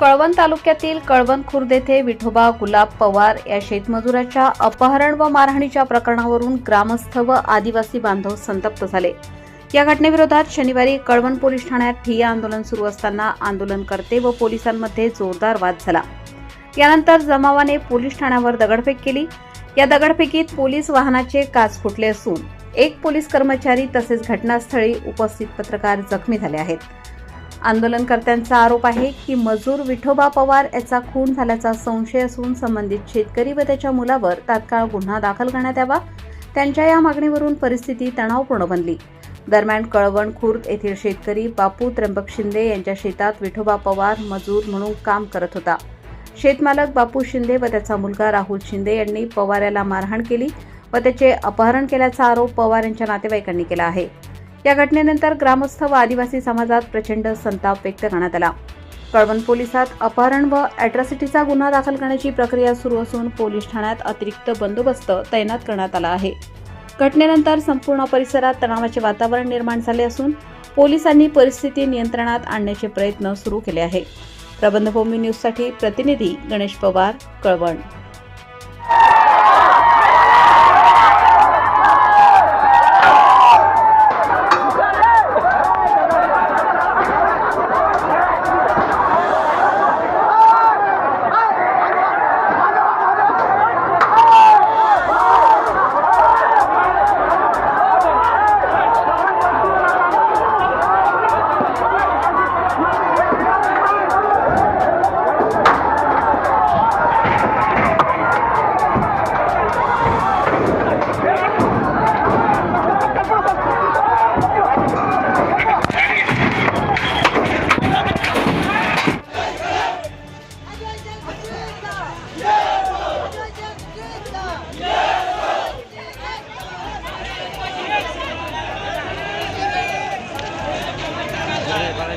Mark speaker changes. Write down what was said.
Speaker 1: कळवण तालुक्यातील कळवण खुर्द येथे विठोबा गुलाब पवार या शेतमजुराच्या अपहरण व मारहाणीच्या प्रकरणावरून ग्रामस्थ व आदिवासी बांधव संतप्त झाले. या घटनेविरोधात शनिवारी कळवण पोलीस ठाण्यात ठिय्या आंदोलन सुरू असताना आंदोलनकर्ते व पोलिसांमध्ये जोरदार वाद झाला. यानंतर जमावाने पोलीस ठाण्यावर दगडफेक केली. या दगडफेकीत पोलीस वाहनाचे काच फुटले असून एक पोलीस कर्मचारी तसेच घटनास्थळी उपस्थित पत्रकार जखमी झाले आहेत. आंदोलनकर्त्यांचा आरोप आहे की मजूर विठोबा पवार याचा खून झाल्याचा संशय असून संबंधित शेतकरी व त्याच्या मुलावर तात्काळ गुन्हा दाखल करण्यात यावा. त्यांच्या या मागणीवरून परिस्थिती तणावपूर्ण बनली. दरम्यान कळवण खुर्द येथील शेतकरी बापू त्र्यंबक शिंदे यांच्या शेतात विठोबा पवार मजूर म्हणून काम करत होता. शेतमालक बापू शिंदे व त्याचा मुलगा राहुल शिंदे यांनी पवार याला मारहाण केली व त्याचे अपहरण केल्याचा आरोप पवार यांच्या नातेवाईकांनी केला आहे. या घटनेनंतर ग्रामस्थ व आदिवासी समाजात प्रचंड संताप व्यक्त करण्यात आला. कळवण पोलिसात अपहरण व अॅट्रॉसिटीचा गुन्हा दाखल करण्याची प्रक्रिया सुरू असून पोलीस ठाण्यात अतिरिक्त बंदोबस्त तैनात करण्यात आला आहे. घटनेनंतर संपूर्ण परिसरात तणावाचे वातावरण निर्माण झाले असून पोलिसांनी परिस्थिती नियंत्रणात आणण्याचे प्रयत्न सुरू केले आहे. प्रबंधभूमी न्यूजसाठी प्रतिनिधी गणेश पवार कळवण.